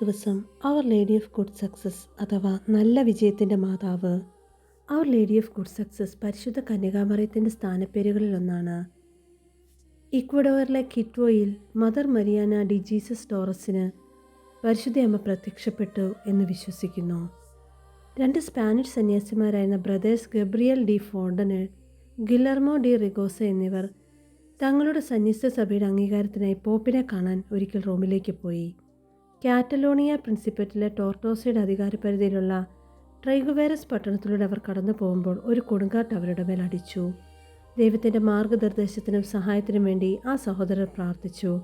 ദിവസം our lady of good success അഥവാ നല്ല വിജയത്തിന്റെ മാതാവ്. Our lady of good success പരിശുദ്ധ കന്യകാമറയത്തിന്റെ സ്ഥാനപ്പേരുകളിലൊന്നാണ് ഇക്വഡോറിലെ കിറ്റ്വോയിൽ മദർ മരിയാന ഡി ജീസസ് ടോറസിന് പരിശുദ്ധയമ്മ പ്രത്യക്ഷപ്പെട്ടു എന്ന് വിശ്വസിക്കുന്നു. രണ്ട് സ്പാനിഷ് സന്യാസിമാരായിരുന്ന ബ്രദേഴ്സ് ഗബ്രിയൽ ഡി ഫോണ്ടന് ഗില്ലർമോ ഡി റിഗോസ എന്നിവർ തങ്ങളുടെ സന്യസ്ത സഭയുടെ അംഗീകാരത്തിനായി പോപ്പിനെ കാണാൻ ഒരിക്കൽ റോമിലേക്ക് പോയി. കാറ്റലോണിയ പ്രിൻസിപ്പറ്റിലെ ടോർട്ടോസയുടെ അധികാരപരിധിയിലുള്ള ട്രൈഗുവേരസ് പട്ടണത്തിലൂടെ അവർ കടന്നു പോകുമ്പോൾ ഒരു കൊടുങ്കാറ്റ് അവരുടെ മേൽ അടിച്ചു. ദൈവത്തിന്റെ മാർഗനിർദ്ദേശത്തിനും സഹായത്തിനും വേണ്ടി ആ സഹോദരർ പ്രാർത്ഥിച്ചു.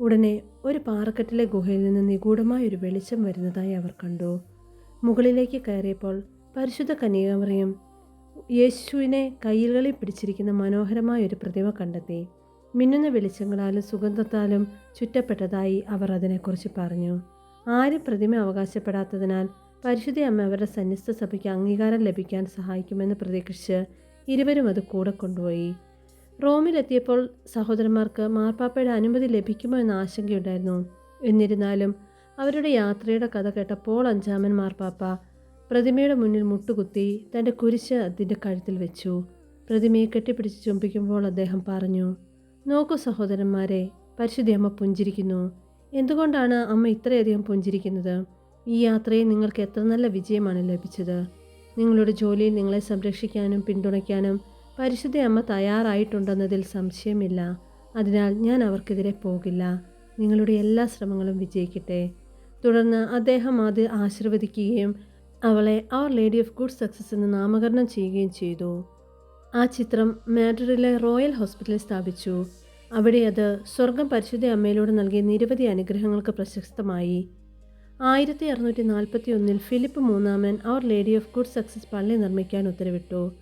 ഉടനെ ഒരു പാറക്കെട്ടിലെ ഗുഹയിൽ നിന്ന് നിഗൂഢമായ ഒരു വെളിച്ചം വരുന്നതായി അവർ കണ്ടു. മുകളിലേക്ക് കയറിയപ്പോൾ പരിശുദ്ധ കന്യാകുമറിയും യേശുവിനെ കയ്യിലുകളിൽ പിടിച്ചിരിക്കുന്ന മനോഹരമായ ഒരു പ്രതിമ കണ്ടെത്തി. മിന്നുന്ന വെളിച്ചങ്ങളാലും സുഗന്ധത്താലും ചുറ്റപ്പെട്ടതായി അവർ അതിനെക്കുറിച്ച് പറഞ്ഞു. ആരും പ്രതിമ അവകാശപ്പെടാത്തതിനാൽ പരിശുദ്ധ അമ്മ അവരുടെ സന്യസ്ത സഭയ്ക്ക് അംഗീകാരം ലഭിക്കാൻ സഹായിക്കുമെന്ന് പ്രതീക്ഷിച്ച് ഇരുവരും അത് കൂടെ കൊണ്ടുപോയി. റോമിലെത്തിയപ്പോൾ സഹോദരന്മാർക്ക് മാർപ്പാപ്പയുടെ അനുമതി ലഭിക്കുമോ എന്ന ആശങ്കയുണ്ടായിരുന്നു. എന്നിരുന്നാലും അവരുടെ യാത്രയുടെ കഥ കേട്ട പോൾ അഞ്ചാമൻ മാർപ്പാപ്പ പ്രതിമയുടെ മുന്നിൽ മുട്ടുകുത്തി തന്റെ കുരിശ് അതിന്റെ കഴുത്തിൽ വെച്ചു. പ്രതിമയെ കെട്ടിപ്പിടിച്ച് ചുംബിക്കുമ്പോൾ അദ്ദേഹം പറഞ്ഞു നോക്കൂ സഹോദരന്മാരെ പരിശുദ്ധി അമ്മ പുഞ്ചിരിക്കുന്നു. എന്തുകൊണ്ടാണ് അമ്മ ഇത്രയധികം പുഞ്ചിരിക്കുന്നത്? ഈ യാത്രയിൽ നിങ്ങൾക്ക് എത്ര നല്ല വിജയമാണ് ലഭിച്ചത്. നിങ്ങളുടെ ജോലിയിൽ നിങ്ങളെ സംരക്ഷിക്കാനും പിന്തുണയ്ക്കാനും പരിശുദ്ധ അമ്മ തയ്യാറായിട്ടുണ്ടെന്നതിൽ സംശയമില്ല. അതിനാൽ ഞാൻ അവർക്കെതിരെ പോകില്ല. നിങ്ങളുടെ എല്ലാ ശ്രമങ്ങളും വിജയിക്കട്ടെ. തുടർന്ന് അദ്ദേഹം അത് ആശീർവദിക്കുകയും അവളെ our lady of good success എന്ന് നാമകരണം ചെയ്യുകയും ചെയ്തു. ആ ചിത്രം മാഡ്രിഡിലെ റോയൽ ഹോസ്പിറ്റലിൽ സ്ഥാപിച്ചു. അവിടെ അത് സ്വർഗം പരിശുദ്ധ അമ്മയിലൂടെ നൽകിയ നിരവധി അനുഗ്രഹങ്ങൾക്ക് പ്രശസ്തമായി. ആയിരത്തി അറുന്നൂറ്റി നാൽപ്പത്തി ഒന്നിൽ ഫിലിപ്പ് മൂന്നാമൻ our lady of good success പള്ളി നിർമ്മിക്കാൻ ഉത്തരവിട്ടു.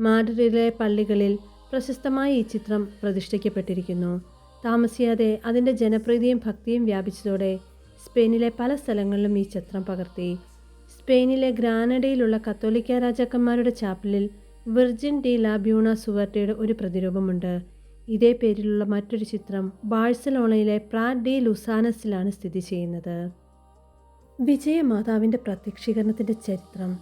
മാഡ്രിഡിലെ പള്ളികളിൽ പ്രശസ്തമായ ഈ ചിത്രം പ്രതിഷ്ഠിക്കപ്പെട്ടിരിക്കുന്നു. താമസിയാതെ അതിന്റെ ജനപ്രീതിയും ഭക്തിയും വ്യാപിച്ചതോടെ സ്പെയിനിലെ പല സ്ഥലങ്ങളിലും ഈ ചിത്രം പകർത്തി. സ്പെയിനിലെ ഗ്രാനഡയിലുള്ള കത്തോലിക്ക രാജാക്കന്മാരുടെ ചാപ്പലിൽ വിർജിൻ ഡി ലാബ്യൂണ സുവർട്ടയുടെ ഒരു പ്രതിരൂപമുണ്ട്. ഇതേ പേരിലുള്ള മറ്റൊരു ചിത്രം ബാഴ്സലോണയിലെ പ്രാഡ് ഡി ലുസാനസിലാണ് സ്ഥിതി ചെയ്യുന്നത്. വിജയമാതാവിന്റെ പ്രത്യക്ഷീകരണത്തിന്റെ ചരിത്രം.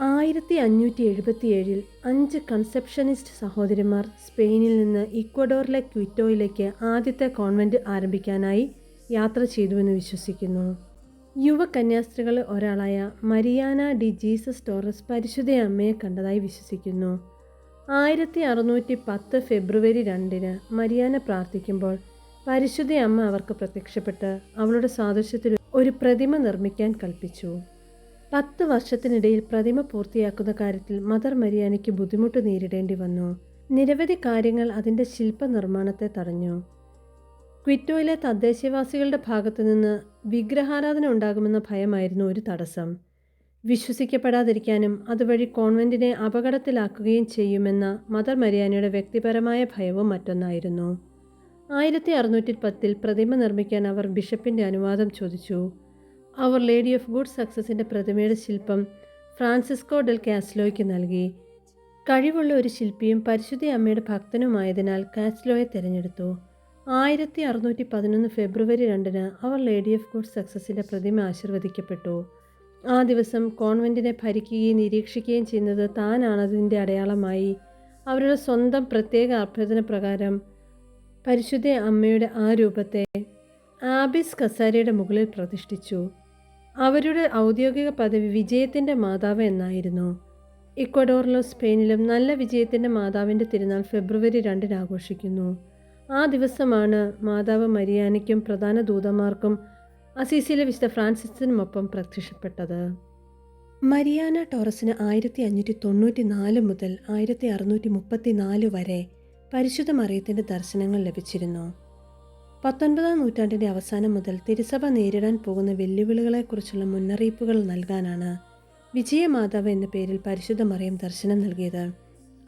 ആയിരത്തി അഞ്ഞൂറ്റി എഴുപത്തിയേഴിൽ അഞ്ച് കൺസെപ്ഷനിസ്റ്റ് സഹോദരിമാർ സ്പെയിനിൽ നിന്ന് ഇക്വഡോറിലെ ക്വിറ്റോയിലേക്ക് ആദ്യത്തെ കോൺവെന്റ് ആരംഭിക്കാനായി യാത്ര ചെയ്തുവെന്ന് വിശ്വസിക്കുന്നു. യുവ കന്യാസ്ത്രീകളിൽ ഒരാളായ മരിയാന ഡി ജീസസ് ടോറസ് പരിശുദ്ധ അമ്മയെ കണ്ടതായി വിശ്വസിക്കുന്നു. ആയിരത്തി അറുന്നൂറ്റി പത്ത് ഫെബ്രുവരി രണ്ടിന് മരിയാന പ്രാർത്ഥിക്കുമ്പോൾ പരിശുദ്ധ അമ്മ അവർക്ക് പ്രത്യക്ഷപ്പെട്ട് അവളുടെ സാദൃശ്യത്തിൽ ഒരു പ്രതിമ നിർമ്മിക്കാൻ കൽപ്പിച്ചു. പത്ത് വർഷത്തിനിടയിൽ പ്രതിമ പൂർത്തിയാക്കുന്ന കാര്യത്തിൽ മദർ മരിയാനയ്ക്ക് ബുദ്ധിമുട്ട് നേരിടേണ്ടി വന്നു. നിരവധി കാര്യങ്ങൾ അതിന്റെ ശില്പനിർമ്മാണത്തെ തടഞ്ഞു. ക്വിറ്റോയിലെ തദ്ദേശവാസികളുടെ ഭാഗത്തുനിന്ന് വിഗ്രഹാരാധന ഉണ്ടാകുമെന്ന ഭയമായിരുന്നു ഒരു തടസ്സം. വിശ്വസിക്കപ്പെടാതിരിക്കാനും അതുവഴി കോൺവെന്റിനെ അപകടത്തിലാക്കുകയും ചെയ്യുമെന്ന മദർ മരിയാനയുടെ വ്യക്തിപരമായ ഭയവും മറ്റൊന്നായിരുന്നു. ആയിരത്തി അറുന്നൂറ്റി പത്തിൽ പ്രതിമ നിർമ്മിക്കാൻ അവർ ബിഷപ്പിന്റെ അനുവാദം ചോദിച്ചു. അവർ ലേഡി ഓഫ് ഗുഡ് സക്സസിന്റെ പ്രതിമയുടെ ശില്പം ഫ്രാൻസിസ്കോ ഡെൽ കാസ്ലോയ്ക്ക് നൽകി. കഴിവുള്ള ഒരു ശില്പിയും പരിശുദ്ധി അമ്മയുടെ ഭക്തനുമായതിനാൽ കാസ്ലോയെ തിരഞ്ഞെടുത്തു. ആയിരത്തി അറുന്നൂറ്റി പതിനൊന്ന് ഫെബ്രുവരി രണ്ടിന് അവർ ലേഡി ഓഫ് ഗുഡ് സക്സസിന്റെ പ്രതിമ ആശീർവദിക്കപ്പെട്ടു. ആ ദിവസം കോൺവെന്റിനെ ഭരിക്കുകയും നിരീക്ഷിക്കുകയും ചെയ്യുന്നത് താനാണതിന്റെ അടയാളമായി. അവരുടെ സ്വന്തം പ്രത്യേക അഭ്യർത്ഥന പ്രകാരം പരിശുദ്ധ അമ്മയുടെ ആ രൂപത്തെ ആബിസ് കസാരയുടെ മുകളിൽ പ്രതിഷ്ഠിച്ചു. അവരുടെ ഔദ്യോഗിക പദവി വിജയത്തിന്റെ മാതാവ് എന്നായിരുന്നു. ഇക്വഡോറിലും സ്പെയിനിലും നല്ല വിജയത്തിന്റെ മാതാവിന്റെ തിരുനാൾ ഫെബ്രുവരി രണ്ടിന് ആഘോഷിക്കുന്നു. ആ ദിവസമാണ് മാതാവ് മരിയാനയ്ക്കും പ്രധാന ദൂതന്മാർക്കും അസീസിയിലെ വിശുദ്ധ ഫ്രാൻസിസിനുമൊപ്പം പ്രത്യക്ഷപ്പെട്ടത്. മരിയാന ടോറസിന് ആയിരത്തി അഞ്ഞൂറ്റി തൊണ്ണൂറ്റി നാല് മുതൽ ആയിരത്തി അറുന്നൂറ്റി മുപ്പത്തി നാല് വരെ പരിശുദ്ധ മറിയത്തിന്റെ ദർശനങ്ങൾ ലഭിച്ചിരുന്നു. പത്തൊൻപതാം നൂറ്റാണ്ടിന്റെ അവസാനം മുതൽ തിരുസഭ നേരിടാൻ പോകുന്ന വെല്ലുവിളികളെക്കുറിച്ചുള്ള മുന്നറിയിപ്പുകൾ നൽകാനാണ് വിജയമാതാവ് എന്ന പേരിൽ പരിശുദ്ധ മറിയം ദർശനം നൽകിയത്.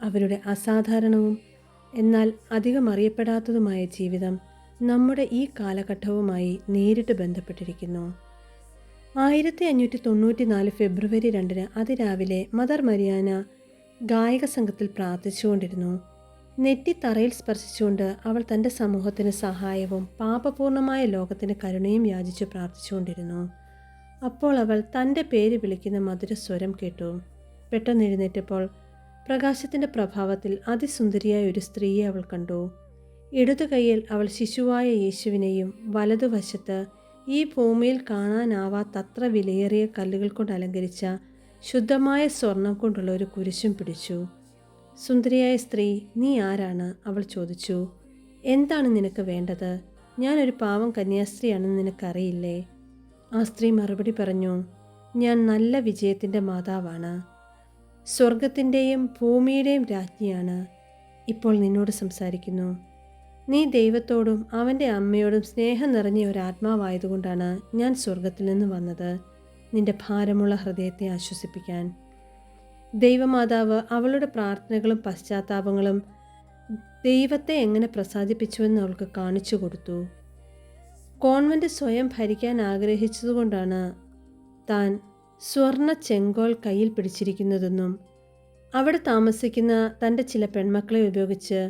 അവരുടെ അസാധാരണവും എന്നാൽ അധികം അറിയപ്പെടാത്തതുമായ ജീവിതം നമ്മുടെ ഈ കാലഘട്ടവുമായി നേരിട്ട് ബന്ധപ്പെട്ടിരിക്കുന്നു. ആയിരത്തി അഞ്ഞൂറ്റി തൊണ്ണൂറ്റി നാല് ഫെബ്രുവരി രണ്ടിന് അതിരാവിലെ മദർ മരിയാന ഗായക സംഘത്തിൽ പ്രാർത്ഥിച്ചുകൊണ്ടിരുന്നു. നെറ്റി തറയിൽ സ്പർശിച്ചുകൊണ്ട് അവൾ തന്റെ സമൂഹത്തിന് സഹായവും പാപപൂർണമായ ലോകത്തിന് കരുണയും യാചിച്ച് പ്രാർത്ഥിച്ചുകൊണ്ടിരുന്നു. അപ്പോൾ അവൾ തന്റെ പേര് വിളിക്കുന്ന മധുര സ്വരം കേട്ടു. പെട്ടെന്ന് എഴുന്നേറ്റപ്പോൾ പ്രകാശത്തിന്റെ പ്രഭാവത്തിൽ അതിസുന്ദരിയായ ഒരു സ്ത്രീയെ അവൾ കണ്ടു. ഇടതു കൈയിൽ അവൾ ശിശുവായ യേശുവിനെയും വലതുവശത്ത് ഈ ഭൂമിയിൽ കാണാനാവാത്തത്ര വിലയേറിയ കല്ലുകൾ കൊണ്ട് അലങ്കരിച്ച ശുദ്ധമായ സ്വർണം കൊണ്ടുള്ള ഒരു കുരിശും പിടിച്ചു. സുന്ദരിയായ സ്ത്രീ നീ ആരാണ്? അവൾ ചോദിച്ചു. എന്താണ് നിനക്ക് വേണ്ടത്? ഞാനൊരു പാവം കന്യാസ്ത്രീയാണെന്ന് നിനക്കറിയില്ലേ? ആ സ്ത്രീ മറുപടി പറഞ്ഞു ഞാൻ നല്ല വിജയത്തിന്റെ മാതാവാണ്. സ്വർഗത്തിന്റെയും ഭൂമിയുടെയും രാജ്ഞിയാണ്. ഇപ്പോൾ നിന്നോട് സംസാരിക്കുന്നു. നീ ദൈവത്തോടും അവന്റെ അമ്മയോടും സ്നേഹം നിറഞ്ഞ ഒരു ആത്മാവായതുകൊണ്ടാണ് ഞാൻ സ്വർഗത്തിൽ നിന്ന് വന്നത്. നിന്റെ ഭാരമുള്ള ഹൃദയത്തെ ആശ്വസിപ്പിക്കാൻ. ദൈവമാതാവ് അവളുടെ പ്രാർത്ഥനകളും പശ്ചാത്താപങ്ങളും ദൈവത്തെ എങ്ങനെ പ്രസാദിപ്പിച്ചുവെന്ന് അവൾക്ക് കാണിച്ചു കൊടുത്തു. കോൺവെന്റ് സ്വയം ഭരിക്കാൻ ആഗ്രഹിച്ചതുകൊണ്ടാണ് താൻ സ്വർണ ചെങ്കോൾ കയ്യിൽ പിടിച്ചിരിക്കുന്നതെന്നും അവിടെ താമസിക്കുന്ന തന്റെ ചില പെൺമക്കളെ ഉപയോഗിച്ച്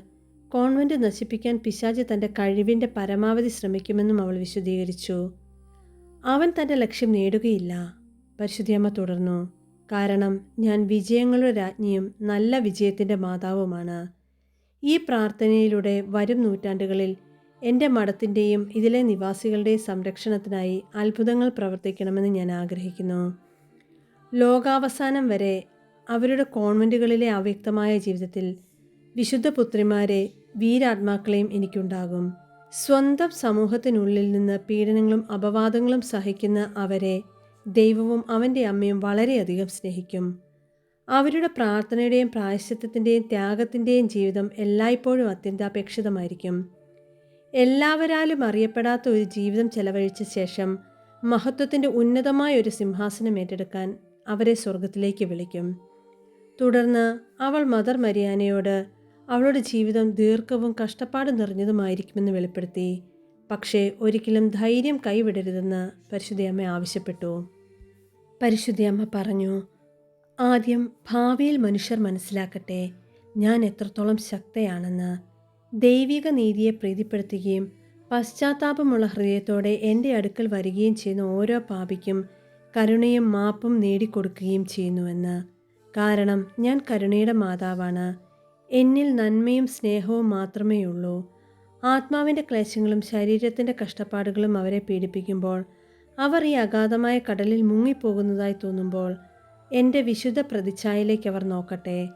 കോൺവെന്റ് നശിപ്പിക്കാൻ പിശാജ് തന്റെ കഴിവിന്റെ പരമാവധി ശ്രമിക്കുമെന്നും അവൾ വിശദീകരിച്ചു. അവൻ തന്റെ ലക്ഷ്യം നേടുകയില്ല. പരിശുദ്ധിയമ്മ തുടർന്നു കാരണം ഞാൻ വിജയങ്ങളുടെ രാജ്ഞിയും നല്ല വിജയത്തിന്റെ മാതാവുമാണ്. ഈ പ്രാർത്ഥനയിലൂടെ വരും നൂറ്റാണ്ടുകളിൽ എന്റെ മഠത്തിന്റെയും ഇതിലെ നിവാസികളുടെയും സംരക്ഷണത്തിനായി അത്ഭുതങ്ങൾ പ്രവർത്തിക്കണമെന്ന് ഞാൻ ആഗ്രഹിക്കുന്നു. ലോകാവസാനം വരെ അവരുടെ കോൺവെന്റുകളിലെ അവ്യക്തമായ ജീവിതത്തിൽ വിശുദ്ധ പുത്രിമാരെ വീരാത്മാക്കളെയും എനിക്കുണ്ടാകും. സ്വന്തം സമൂഹത്തിനുള്ളിൽ നിന്ന് പീഡനങ്ങളും അപവാദങ്ങളും സഹിക്കുന്ന അവരെ ദൈവവും അവന്റെ അമ്മയും വളരെയധികം സ്നേഹിക്കും. അവരുടെ പ്രാർത്ഥനയുടെയും പ്രായശ്ചിത്തത്തിന്റെയും ത്യാഗത്തിന്റെയും ജീവിതം എല്ലായ്പ്പോഴും അത്യന്താപേക്ഷിതമായിരിക്കും. എല്ലാവരാലും അറിയപ്പെടാത്ത ഒരു ജീവിതം ചെലവഴിച്ച ശേഷം മഹത്വത്തിന്റെ ഉന്നതമായ ഒരു സിംഹാസനം ഏറ്റെടുക്കാൻ അവരെ സ്വർഗത്തിലേക്ക് വിളിക്കും. തുടർന്ന് അവൾ മദർ മരിയാനയോട് അവളുടെ ജീവിതം ദീർഘവും കഷ്ടപ്പാട് നിറഞ്ഞതുമായിരിക്കുമെന്ന് വെളിപ്പെടുത്തി പക്ഷേ ഒരിക്കലും ധൈര്യം കൈവിടരുതെന്ന് പരിശുദ്ധയമ്മ ആവശ്യപ്പെട്ടു. പരിശുദ്ധയമ്മ പറഞ്ഞു ആദ്യം ഭാവിയിൽ മനുഷ്യർ മനസ്സിലാക്കട്ടെ ഞാൻ എത്രത്തോളം ശക്തയാണെന്ന്. ദൈവിക നീതിയെ പ്രീതിപ്പെടുത്തുകയും പശ്ചാത്താപമുള്ള ഹൃദയത്തോടെ എന്റെ അടുക്കൽ വരികയും ചെയ്യുന്ന ഓരോ പാപിക്കും കരുണയും മാപ്പും നേടിക്കൊടുക്കുകയും ചെയ്യുന്നുവെന്ന്. കാരണം ഞാൻ കരുണയുടെ മാതാവാണ്. എന്നിൽ നന്മയും സ്നേഹവും മാത്രമേ ഉള്ളൂ ആത്മാവിന്റെ ക്ലേശങ്ങളും ശരീരത്തിന്റെ കഷ്ടപ്പാടുകളും അവരെ പീഡിപ്പിക്കുമ്പോൾ അവർ ഈ അഗാധമായ കടലിൽ മുങ്ങിപ്പോകുന്നതായി തോന്നുമ്പോൾ എന്റെ വിശുദ്ധ പ്രതിച്ഛായയിലേക്ക് അവർ നോക്കട്ടെ.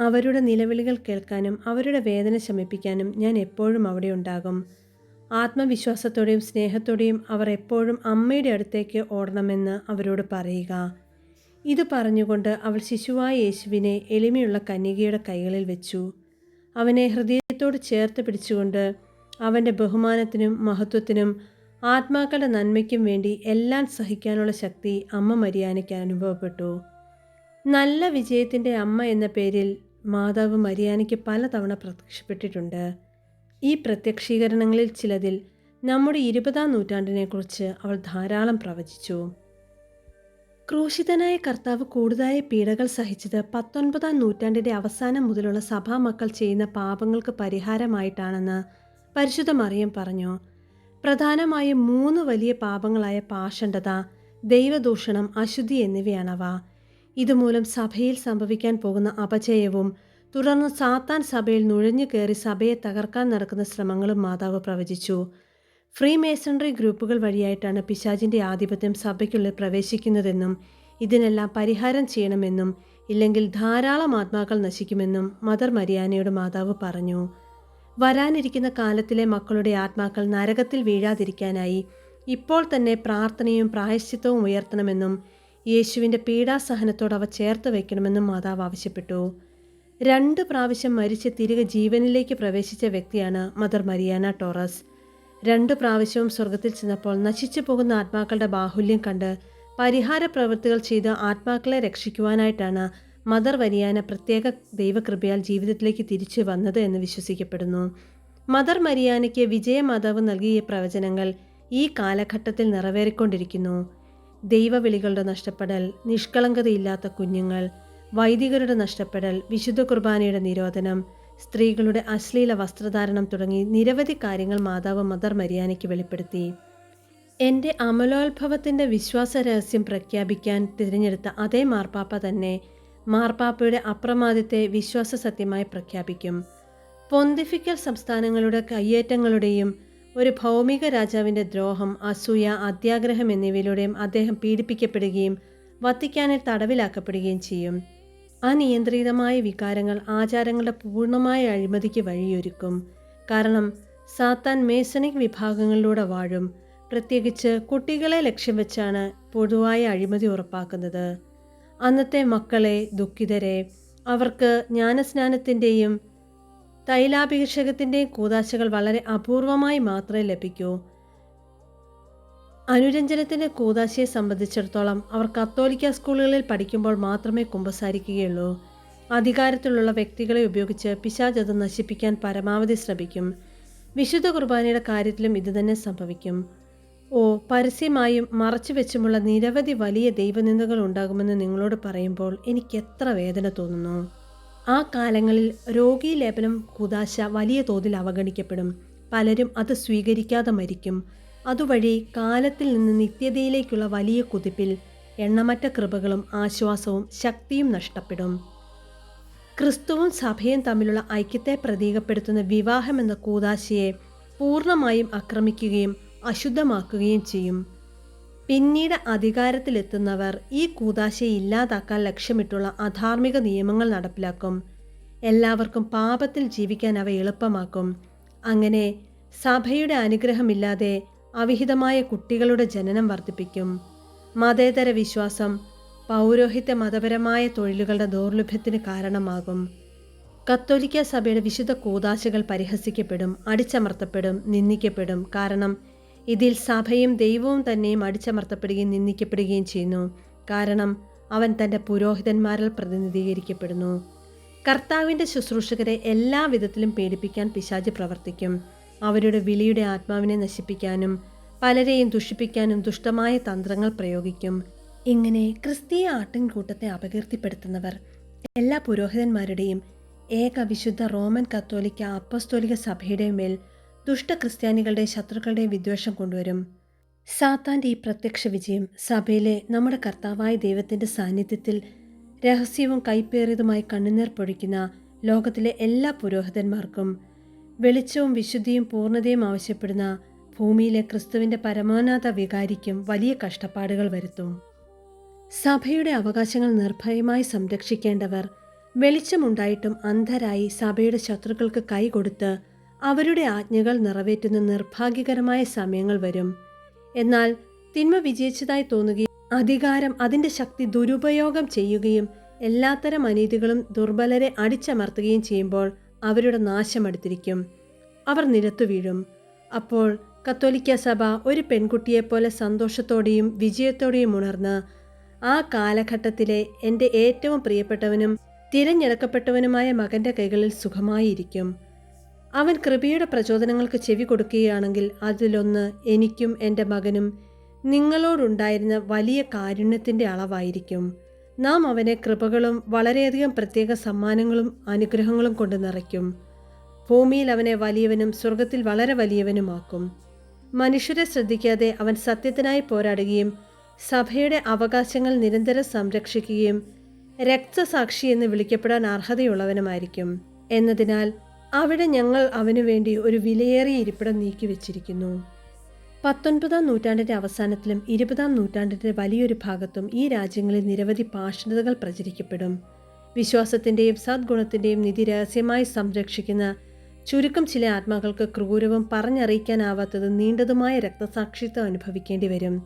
അവരുടെ നിലവിളികൾ കേൾക്കാനും അവരുടെ വേദന ശമിപ്പിക്കാനും ഞാൻ എപ്പോഴും അവിടെ ഉണ്ടാകും. ആത്മവിശ്വാസത്തോടെയും സ്നേഹത്തോടെയും അവർ എപ്പോഴും അമ്മയുടെ അടുത്തേക്ക് ഓടണമെന്ന് അവരോട് പറയുക. ഇത് പറഞ്ഞുകൊണ്ട് അവൾ ശിശുവായ യേശുവിനെ എളിമയുള്ള കന്യകയുടെ കൈകളിൽ വെച്ചു. അവനെ ഹൃദയത്തോട് ചേർത്ത് പിടിച്ചുകൊണ്ട് അവന്റെ ബഹുമാനത്തിനും മഹത്വത്തിനും ആത്മാക്കളുടെ നന്മയ്ക്കും വേണ്ടി എല്ലാം സഹിക്കാനുള്ള ശക്തി അമ്മ മരിയാനയ്ക്ക് അനുഭവപ്പെട്ടു. നല്ല വിജയത്തിന്റെ അമ്മ എന്ന പേരിൽ മാതാവ് മരിയാനയ്ക്ക് പലതവണ പ്രത്യക്ഷപ്പെട്ടിട്ടുണ്ട്. ഈ പ്രത്യക്ഷീകരണങ്ങളിൽ ചിലതിൽ നമ്മുടെ ഇരുപതാം നൂറ്റാണ്ടിനെക്കുറിച്ച് അവൾ ധാരാളം പ്രവചിച്ചു. ക്രൂശിതനായ കർത്താവ് കൂടുതലായ പീഡകൾ സഹിച്ചത് പത്തൊൻപതാം നൂറ്റാണ്ടിന്റെ അവസാനം മുതലുള്ള സഭാമക്കൾ ചെയ്യുന്ന പാപങ്ങൾക്ക് പരിഹാരമായിട്ടാണെന്ന് പരിശുദ്ധ മറിയം പറഞ്ഞു. പ്രധാനമായും മൂന്ന് വലിയ പാപങ്ങളായ പാഷണ്ഡത ദൈവദൂഷണം അശുദ്ധി എന്നിവയാണവ. ഇതുമൂലം സഭയിൽ സംഭവിക്കാൻ പോകുന്ന അപജയവും തുടർന്ന് സാത്താൻ സഭയിൽ നുഴഞ്ഞു കയറി സഭയെ തകർക്കാൻ നടക്കുന്ന ശ്രമങ്ങളും മാതാവ് പ്രവചിച്ചു. ഫ്രീ മേസണറി ഗ്രൂപ്പുകൾ വഴിയായിട്ടാണ് പിശാജിന്റെ ആധിപത്യം സഭയ്ക്കുള്ളിൽ പ്രവേശിക്കുന്നതെന്നും ഇതിനെല്ലാം പരിഹാരം ചെയ്യണമെന്നും ഇല്ലെങ്കിൽ ധാരാളം ആത്മാക്കൾ നശിക്കുമെന്നും മദർ മരിയാനയുടെ മാതാവ് പറഞ്ഞു. വരാനിരിക്കുന്ന കാലത്തിലെ മക്കളുടെ ആത്മാക്കൾ നരകത്തിൽ വീഴാതിരിക്കാനായി ഇപ്പോൾ തന്നെ പ്രാർത്ഥനയും പ്രായശ്ചിത്തവും ഉയർത്തണമെന്നും യേശുവിന്റെ പീഡാസഹനത്തോട് അവ ചേർത്ത് വയ്ക്കണമെന്നും മാതാവ് ആവശ്യപ്പെട്ടു. രണ്ട് പ്രാവശ്യം മരിച്ച് തിരികെ ജീവനിലേക്ക് പ്രവേശിച്ച വ്യക്തിയാണ് മദർ മരിയാന ടോറസ്. രണ്ട് പ്രാവശ്യവും സ്വർഗത്തിൽ ചെന്നപ്പോൾ നശിച്ചു പോകുന്ന ആത്മാക്കളുടെ ബാഹുല്യം കണ്ട് പരിഹാര പ്രവൃത്തികൾ ചെയ്ത് ആത്മാക്കളെ രക്ഷിക്കുവാനായിട്ടാണ് മദർ വരിയാന പ്രത്യേക ദൈവകൃപയാൽ ജീവിതത്തിലേക്ക് തിരിച്ചു വന്നത് എന്ന് വിശ്വസിക്കപ്പെടുന്നു. മദർ മരിയാനയ്ക്ക് വിജയമാതാവ് നൽകിയ പ്രവചനങ്ങൾ ഈ കാലഘട്ടത്തിൽ നിറവേറിക്കൊണ്ടിരിക്കുന്നു. ദൈവവിളികളുടെ നഷ്ടപ്പെടൽ നിഷ്കളങ്കതയില്ലാത്ത കുഞ്ഞുങ്ങൾ വൈദികരുടെ നഷ്ടപ്പെടൽ വിശുദ്ധ കുർബാനയുടെ നിരോധനം സ്ത്രീകളുടെ അശ്ലീല വസ്ത്രധാരണം തുടങ്ങി നിരവധി കാര്യങ്ങൾ മാതാവ് മദർ മരിയാനയ്ക്ക് വെളിപ്പെടുത്തി. എന്റെ അമലോത്ഭവത്തിന്റെ വിശ്വാസ രഹസ്യം പ്രഖ്യാപിക്കാൻ തിരഞ്ഞെടുത്ത അതേ മാർപ്പാപ്പ തന്നെ മാർപ്പാപ്പയുടെ അപ്രമാദത്തെ വിശ്വാസ സത്യമായി പ്രഖ്യാപിക്കും. പൊന്തിഫിക്കൽ സംസ്ഥാനങ്ങളുടെ കയ്യേറ്റങ്ങളുടെയും ഒരു ഭൗമിക രാജാവിന്റെ ദ്രോഹം അസൂയ അത്യാഗ്രഹം എന്നിവയിലൂടെയും അദ്ദേഹം പീഡിപ്പിക്കപ്പെടുകയും വത്തിക്കാനിൽ തടവിലാക്കപ്പെടുകയും ചെയ്യും. അനിയന്ത്രിതമായ വികാരങ്ങൾ ആചാരങ്ങളുടെ പൂർണമായ അഴിമതിക്ക് വഴിയൊരുക്കും. കാരണം സാത്താൻ മേസണിക് വിഭാഗങ്ങളിലൂടെ വാഴും. പ്രത്യേകിച്ച് കുട്ടികളെ ലക്ഷ്യം വെച്ചാണ് പൊതുവായ അഴിമതി ഉറപ്പാക്കുന്നത്. അന്നത്തെ മക്കളെ ദുഃഖിതരെ അവർക്ക് ജ്ഞാനസ്നാനത്തിന്റെയും തൈലാഭിഷേകത്തിന്റെയും കൂതാശകൾ വളരെ അപൂർവമായി മാത്രമേ ലഭിക്കൂ. അനുരഞ്ജനത്തിന്റെ കൂതാശിയെ സംബന്ധിച്ചിടത്തോളം അവർ കത്തോലിക്ക സ്കൂളുകളിൽ പഠിക്കുമ്പോൾ മാത്രമേ കുമ്പസാരിക്കുകയുള്ളൂ. അധികാരത്തിലുള്ള വ്യക്തികളെ ഉപയോഗിച്ച് പിശാജ് അത് നശിപ്പിക്കാൻ പരമാവധി ശ്രമിക്കും. വിശുദ്ധ കുർബാനയുടെ കാര്യത്തിലും ഇതുതന്നെ സംഭവിക്കും. ഓ പരസ്യമായും മറച്ചുവെച്ചുമുള്ള നിരവധി വലിയ ദൈവനിന്ദകൾ ഉണ്ടാകുമെന്ന് നിങ്ങളോട് പറയുമ്പോൾ എനിക്ക് എത്ര വേദന തോന്നുന്നു. ആ കാലങ്ങളിൽ രോഗി ലേപനം കുതാശ വലിയ തോതിൽ അവഗണിക്കപ്പെടും. പലരും അത് സ്വീകരിക്കാതെ മരിക്കും. അതുവഴി കാലത്തിൽ നിന്ന് നിത്യതയിലേക്കുള്ള വലിയ കുതിപ്പിൽ എണ്ണമറ്റ കൃപകളും ആശ്വാസവും ശക്തിയും നഷ്ടപ്പെടും. ക്രിസ്തുവും സഭയും തമ്മിലുള്ള ഐക്യത്തെ പ്രതീകപ്പെടുത്തുന്ന വിവാഹം എന്ന കൂതാശയെ പൂർണമായും ആക്രമിക്കുകയും അശുദ്ധമാക്കുകയും ചെയ്യും. പിന്നീട് അധികാരത്തിലെത്തുന്നവർ ഈ കൂതാശയെ ഇല്ലാതാക്കാൻ ലക്ഷ്യമിട്ടുള്ള അധാർമിക നിയമങ്ങൾ നടപ്പിലാക്കും. എല്ലാവർക്കും പാപത്തിൽ ജീവിക്കാൻ അവ എളുപ്പമാക്കും. അങ്ങനെ സഭയുടെ അനുഗ്രഹമില്ലാതെ അവിഹിതമായ കുട്ടികളുടെ ജനനം വർദ്ധിപ്പിക്കും. മതേതര വിശ്വാസം പൗരോഹിത്യ മതപരമായ തൊഴിലുകളുടെ ദൗർലഭ്യത്തിന് കാരണമാകും. കത്തോലിക്ക സഭയുടെ വിശുദ്ധ കൂതാശകൾ പരിഹസിക്കപ്പെടും അടിച്ചമർത്തപ്പെടും നിന്ദിക്കപ്പെടും. കാരണം ഇതിൽ സഭയും ദൈവവും തന്നെയും അടിച്ചമർത്തപ്പെടുകയും നിന്ദിക്കപ്പെടുകയും ചെയ്യുന്നു. കാരണം അവൻ തന്റെ പുരോഹിതന്മാരിൽ പ്രതിനിധീകരിക്കപ്പെടുന്നു. കർത്താവിന്റെ ശുശ്രൂഷകരെ എല്ലാ വിധത്തിലും പേടിപ്പിക്കാൻ പിശാജ് പ്രവർത്തിക്കും. അവരുടെ വിളിയുടെ ആത്മാവിനെ നശിപ്പിക്കാനും പലരെയും ദുഷിപ്പിക്കാനും ദുഷ്ടമായ തന്ത്രങ്ങൾ പ്രയോഗിക്കും. ഇങ്ങനെ ക്രിസ്തീയ ആട്ടിൻകൂട്ടത്തെ അപകീർത്തിപ്പെടുത്തുന്നവർ എല്ലാ പുരോഹിതന്മാരുടെയും ഏക വിശുദ്ധ റോമൻ കത്തോലിക്ക അപ്പസ്തോലിക സഭയുടെ മേൽ ദുഷ്ട ക്രിസ്ത്യാനികളുടെ ശത്രുക്കളുടെ വിദ്വേഷം കൊണ്ടുവരും. സാത്താന്റെ ഈ പ്രത്യക്ഷ വിജയം സഭയിലെ നമ്മുടെ കർത്താവായ ദൈവത്തിന്റെ സാന്നിധ്യത്തിൽ രഹസ്യവും കൈപ്പേറിയതുമായി കണ്ണുനീർ പൊഴിക്കുന്ന ലോകത്തിലെ എല്ലാ പുരോഹിതന്മാർക്കും വെളിച്ചവും വിശുദ്ധിയും പൂർണതയും ആവശ്യപ്പെടുന്ന ഭൂമിയിലെ ക്രിസ്തുവിന്റെ പരമോന്നത വികാരിക്കും വലിയ കഷ്ടപ്പാടുകൾ വരുത്തും. സഭയുടെ അവകാശങ്ങൾ നിർഭയമായി സംരക്ഷിക്കേണ്ടവർ വെളിച്ചമുണ്ടായിട്ടും അന്ധരായി സഭയുടെ ശത്രുക്കൾക്ക് കൈകൊടുത്ത് അവരുടെ ആജ്ഞകൾ നിറവേറ്റുന്ന നിർഭാഗ്യകരമായ സമയങ്ങൾ വരും. എന്നാൽ തിന്മ വിജയിച്ചതായി തോന്നുകയും അധികാരം അതിന്റെ ശക്തി ദുരുപയോഗം ചെയ്യുകയും എല്ലാത്തരം അനീതികളും ദുർബലരെ അടിച്ചമർത്തുകയും ചെയ്യുമ്പോൾ അവരുടെ നാശമടുത്തിരിക്കും. അവർ നിരത്തു വീഴും. അപ്പോൾ കത്തോലിക്ക സഭ ഒരു പെൺകുട്ടിയെപ്പോലെ സന്തോഷത്തോടെയും വിജയത്തോടെയും ഉണർന്ന് ആ കാലഘട്ടത്തിലെ എന്റെ ഏറ്റവും പ്രിയപ്പെട്ടവനും തിരഞ്ഞെടുക്കപ്പെട്ടവനുമായ മകന്റെ കൈകളിൽ സുഖമായിരിക്കും. അവൻ കൃപയുടെ പ്രചോദനങ്ങൾക്ക് ചെവി കൊടുക്കുകയാണെങ്കിൽ അതിലൊന്ന് എനിക്കും എന്റെ മകനും നിങ്ങളോടുണ്ടായിരുന്ന വലിയ കാരുണ്യത്തിന്റെ അളവായിരിക്കും. നാം അവനെ കൃപകളും വളരെയധികം പ്രത്യേക സമ്മാനങ്ങളും അനുഗ്രഹങ്ങളും കൊണ്ട് നിറയ്ക്കും. ഭൂമിയിൽ അവനെ വലിയവനും സ്വർഗത്തിൽ വളരെ വലിയവനുമാക്കും. മനുഷ്യരെ ശ്രദ്ധിക്കാതെ അവൻ സത്യത്തിനായി പോരാടുകയും സഭയുടെ അവകാശങ്ങൾ നിരന്തരം സംരക്ഷിക്കുകയും രക്തസാക്ഷി എന്ന് വിളിക്കപ്പെടാൻ അർഹതയുള്ളവനുമായിരിക്കും. എന്നതിനാൽ അവിടെ ഞങ്ങൾ അവനു വേണ്ടി ഒരു വിലയേറിയ ഇരിപ്പിടം നീക്കിവെച്ചിരിക്കുന്നു. പത്തൊൻപതാം നൂറ്റാണ്ടിന്റെ അവസാനത്തിലും ഇരുപതാം നൂറ്റാണ്ടിന്റെ വലിയൊരു ഭാഗത്തും ഈ രാജ്യങ്ങളിൽ നിരവധി പാഷണതകൾ പ്രചരിക്കപ്പെടും. വിശ്വാസത്തിന്റെയും സദ്ഗുണത്തിന്റെയും നിധി രഹസ്യമായി സംരക്ഷിക്കുന്ന ചുരുക്കം ചില ആത്മാക്കൾക്ക് ക്രൂരവും പറഞ്ഞറിയിക്കാനാവാത്തതും നീണ്ടതുമായ രക്തസാക്ഷിത്വം അനുഭവിക്കേണ്ടി വരും.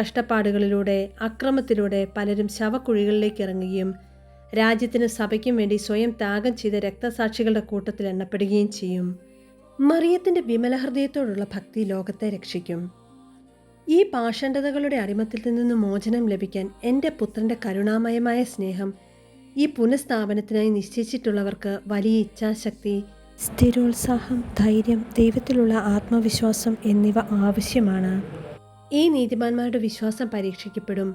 കഷ്ടപ്പാടുകളിലൂടെ അക്രമത്തിലൂടെ പലരും ശവക്കുഴികളിലേക്ക് ഇറങ്ങുകയും രാജ്യത്തിനും സഭയ്ക്കും വേണ്ടി സ്വയം ത്യാഗം ചെയ്ത രക്തസാക്ഷികളുടെ കൂട്ടത്തിൽ എണ്ണപ്പെടുകയും ചെയ്യും. മറിയത്തിന്റെ വിമലഹൃദയത്തോടുള്ള ഭക്തി ലോകത്തെ രക്ഷിക്കും. ഈ പാഷണ്ഡതകളുടെ അടിമത്തിൽ നിന്ന് മോചനം ലഭിക്കാൻ എന്റെ പുത്രന്റെ കരുണാമയമായ സ്നേഹം ഈ പുനഃസ്ഥാപനത്തിനായി നിശ്ചയിച്ചിട്ടുള്ളവർക്ക് വലിയ ഇച്ഛാശക്തി സ്ഥിരോത്സാഹം ധൈര്യം ദൈവത്തിലുള്ള ആത്മവിശ്വാസം എന്നിവ ആവശ്യമാണ്. ഈ നീതിമാന്മാരുടെ വിശ്വാസം പരീക്ഷിക്കപ്പെടും.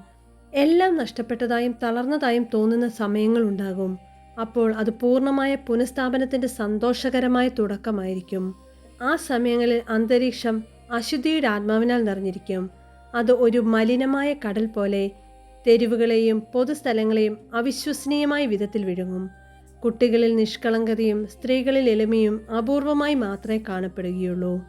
എല്ലാം നഷ്ടപ്പെട്ടതായും തളർന്നതായും തോന്നുന്ന സമയങ്ങളുണ്ടാകും. അപ്പോൾ അത് പൂർണമായ പുനഃസ്ഥാപനത്തിന്റെ സന്തോഷകരമായ തുടക്കമായിരിക്കും. ആ സമയങ്ങളിൽ അന്തരീക്ഷം അശുദ്ധിയുടെ ആത്മാവിനാൽ നിറഞ്ഞിരിക്കും. അത് ഒരു മലിനമായ കടൽ പോലെ തെരുവുകളെയും പൊതുസ്ഥലങ്ങളെയും അവിശ്വസനീയമായ വിധത്തിൽ വിഴുങ്ങും. കുട്ടികളിൽ നിഷ്കളങ്കതയും സ്ത്രീകളിൽ എളിമയും അപൂർവമായി മാത്രമേ കാണപ്പെടുകയുള്ളൂ.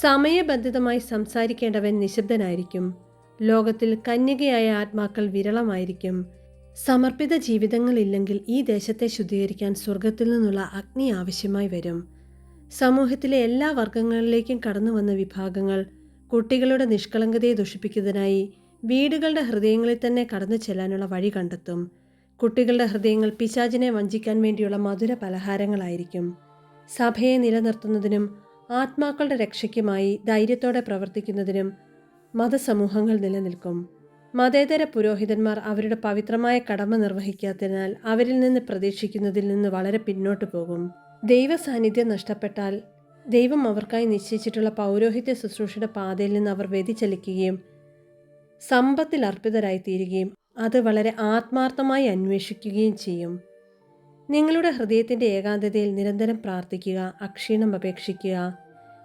സമയബന്ധിതമായി സംസാരിക്കേണ്ടവൻ നിശബ്ദനായിരിക്കും. ലോകത്തിൽ കന്യകയായ ആത്മാക്കൾ വിരളമായിരിക്കും. സമർപ്പിത ജീവിതങ്ങളില്ലെങ്കിൽ ഈ ദേശത്തെ ശുദ്ധീകരിക്കാൻ സ്വർഗത്തിൽ നിന്നുള്ള അഗ്നി ആവശ്യമായി വരും. സമൂഹത്തിലെ എല്ലാ വർഗങ്ങളിലേക്കും കടന്നു വന്ന വിഭാഗങ്ങൾ കുട്ടികളുടെ നിഷ്കളങ്കതയെ ദുഷിപ്പിക്കുന്നതിനായി വീടുകളുടെ ഹൃദയങ്ങളിൽ തന്നെ കടന്നു ചെല്ലാനുള്ള വഴി കണ്ടെത്തും. കുട്ടികളുടെ ഹൃദയങ്ങൾ പിശാചിനെ വഞ്ചിക്കാൻ വേണ്ടിയുള്ള മധുര പലഹാരങ്ങളായിരിക്കും. സഭയെ നിലനിർത്തുന്നതിനും ആത്മാക്കളുടെ രക്ഷയ്ക്കുമായി ധൈര്യത്തോടെ പ്രവർത്തിക്കുന്നതിനും മതസമൂഹങ്ങൾ നിലനിൽക്കും. മതേതര പുരോഹിതന്മാർ അവരുടെ പവിത്രമായ കടമ നിർവഹിക്കാത്തതിനാൽ അവരിൽ നിന്ന് പ്രതീക്ഷിക്കുന്നതിൽ നിന്ന് വളരെ പിന്നോട്ട് പോകും. ദൈവ സാന്നിധ്യം നഷ്ടപ്പെട്ടാൽ ദൈവം അവർക്കായി നിശ്ചയിച്ചിട്ടുള്ള പൗരോഹിത്യ ശുശ്രൂഷയുടെ പാതയിൽ നിന്ന് അവർ വ്യതിചലിക്കുകയും സമ്പത്തിൽ അർപ്പിതരായി തീരുകയും അത് വളരെ ആത്മാർത്ഥമായി അന്വേഷിക്കുകയും ചെയ്യും. നിങ്ങളുടെ ഹൃദയത്തിന്റെ ഏകാന്തതയിൽ നിരന്തരം പ്രാർത്ഥിക്കുക അക്ഷീണം അപേക്ഷിക്കുക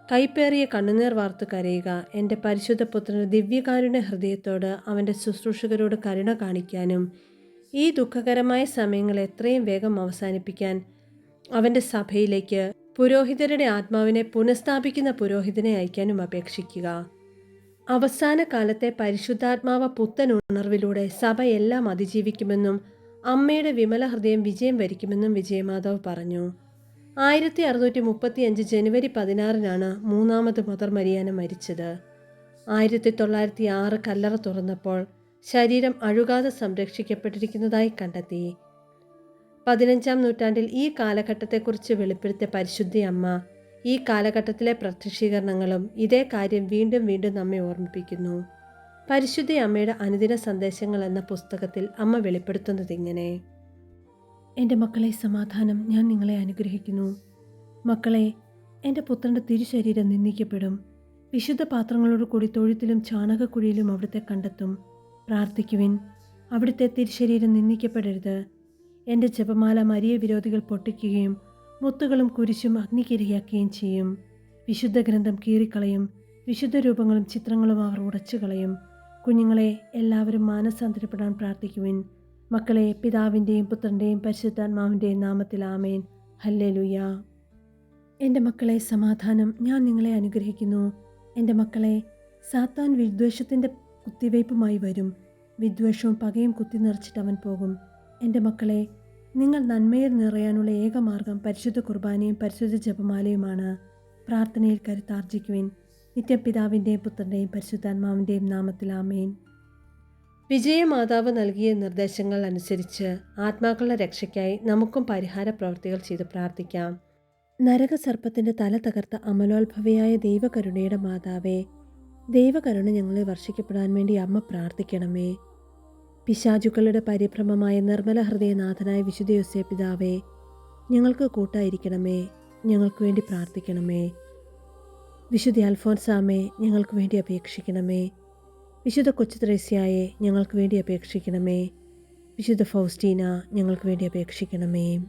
കൈപ്പേറിയ കണ്ണുനീർ വാർത്ത് കരയുക എന്റെ പരിശുദ്ധ പുത്രന് ദിവ്യകാരുണ്യ ഹൃദയത്തോട് അവന്റെ ശുശ്രൂഷകരോട് കരുണ കാണിക്കാനും ഈ ദുഃഖകരമായ സമയങ്ങൾ എത്രയും വേഗം അവസാനിപ്പിക്കാൻ അവന്റെ സഭയിലേക്ക് പുരോഹിതരുടെ ആത്മാവിനെ പുനഃസ്ഥാപിക്കുന്ന പുരോഹിതനെ അയക്കാനും അപേക്ഷിക്കുക. അവസാന കാലത്തെ പരിശുദ്ധാത്മാവ പുത്തൻ ഉണർവിലൂടെ സഭ എല്ലാം അതിജീവിക്കുമെന്നും അമ്മയുടെ വിമല ഹൃദയം വിജയം വരിക്കുമെന്നും വിജയമാധവ് പറഞ്ഞു. ആയിരത്തി അറുന്നൂറ്റി മുപ്പത്തി അഞ്ച് ജനുവരി പതിനാറിനാണ് മൂന്നാമത് മദർ മരിയാന മരിച്ചത്. ആയിരത്തി തൊള്ളായിരത്തി ആറ് കല്ലറ തുറന്നപ്പോൾ ശരീരം അഴുകാതെ സംരക്ഷിക്കപ്പെട്ടിരിക്കുന്നതായി കണ്ടെത്തി. പതിനഞ്ചാം നൂറ്റാണ്ടിൽ ഈ കാലഘട്ടത്തെക്കുറിച്ച് വെളിപ്പെടുത്തിയ പരിശുദ്ധി അമ്മ ഈ കാലഘട്ടത്തിലെ പ്രത്യക്ഷീകരണങ്ങളും ഇതേ കാര്യം വീണ്ടും വീണ്ടും നമ്മെ ഓർമ്മിപ്പിക്കുന്നു. പരിശുദ്ധി അമ്മയുടെ അനുദിന സന്ദേശങ്ങൾ എന്ന പുസ്തകത്തിൽ അമ്മ വെളിപ്പെടുത്തുന്നത് ഇങ്ങനെ. എന്റെ മക്കളെ സമാധാനം ഞാൻ നിങ്ങളെ അനുഗ്രഹിക്കുന്നു. മക്കളെ എന്റെ പുത്രന്റെ തിരുശരീരം നിന്ദിക്കപ്പെടും. വിശുദ്ധ പാത്രങ്ങളോട് കൂടി തൊഴുത്തിലും ചാണകക്കുഴിയിലും അവിടുത്തെ കണ്ടെത്തും. പ്രാർത്ഥിക്കുവിൻ അവിടുത്തെ തിരുശരീരം നിന്ദിക്കപ്പെടരുത്. എന്റെ ജപമാല മരിയ വിരോധികൾ പൊട്ടിക്കുകയും മുത്തുകളും കുരിശും അഗ്നിക്കിരയാക്കുകയും ചെയ്യും. വിശുദ്ധ ഗ്രന്ഥം കീറിക്കളയും വിശുദ്ധ രൂപങ്ങളും ചിത്രങ്ങളും അവർ ഉടച്ചു കളയും കുഞ്ഞുങ്ങളെ എല്ലാവരും മാനസാന്തരപ്പെടാൻ പ്രാർത്ഥിക്കുവിൻ. മക്കളെ പിതാവിന്റെയും പുത്രന്റെയും പരിശുദ്ധാത്മാവിന്റെയും നാമത്തിൽ ആമേൻ. ഹല്ലേ ലുയ എന്റെ മക്കളെ സമാധാനം ഞാൻ നിങ്ങളെ അനുഗ്രഹിക്കുന്നു. എന്റെ മക്കളെ സാത്താൻ വിദ്വേഷത്തിന്റെ കുത്തിവയ്പുമായി വരും. വിദ്വേഷവും പകയും കുത്തി നിറച്ചിട്ട് അവൻ പോകും. എന്റെ മക്കളെ നിങ്ങൾ നന്മയിൽ നിറയാനുള്ള ഏക മാർഗം പരിശുദ്ധ കുർബാനയും പരിശുദ്ധ ജപമാലയുമാണ്. പ്രാർത്ഥനയിൽ കരുത്താർജിക്കുവിൻ. നിത്യപിതാവിന്റെയും പുത്രന്റെയും പരിശുദ്ധാത്മാവിന്റെയും നാമത്തിൽ ആമേൻ. വിജയമാതാവ് നൽകിയ നിർദ്ദേശങ്ങൾ അനുസരിച്ച് ആത്മാക്കളുടെ രക്ഷയ്ക്കായി നമുക്കും പരിഹാര പ്രവൃത്തികൾ ചെയ്ത് പ്രാർത്ഥിക്കാം. നരകസർപ്പത്തിന്റെ തല തകർത്ത അമലോത്ഭവയായ ദൈവകരുണയുടെ മാതാവേ ദൈവകരുണ ഞങ്ങളെ വർഷിക്കപ്പെടാൻ വേണ്ടി അമ്മ പ്രാർത്ഥിക്കണമേ. പിശാചുക്കളുടെ പരിഭ്രമമായ നിർമ്മല ഹൃദയനാഥനായ വിശുദ്ധ യോസേ പിതാവേ ഞങ്ങൾക്ക് കൂട്ടായിരിക്കണമേ ഞങ്ങൾക്ക് വേണ്ടി പ്രാർത്ഥിക്കണമേ. വിശുദ്ധ അൽഫോൻസാമേ ഞങ്ങൾക്ക് വേണ്ടി അപേക്ഷിക്കണമേ. വിശുദ്ധ കൊച്ചു ത്രേസ്യായെ ഞങ്ങൾക്ക് വേണ്ടി അപേക്ഷിക്കണമേ. വിശുദ്ധ ഫൗസ്റ്റീന ഞങ്ങൾക്ക് വേണ്ടി അപേക്ഷിക്കണമേ.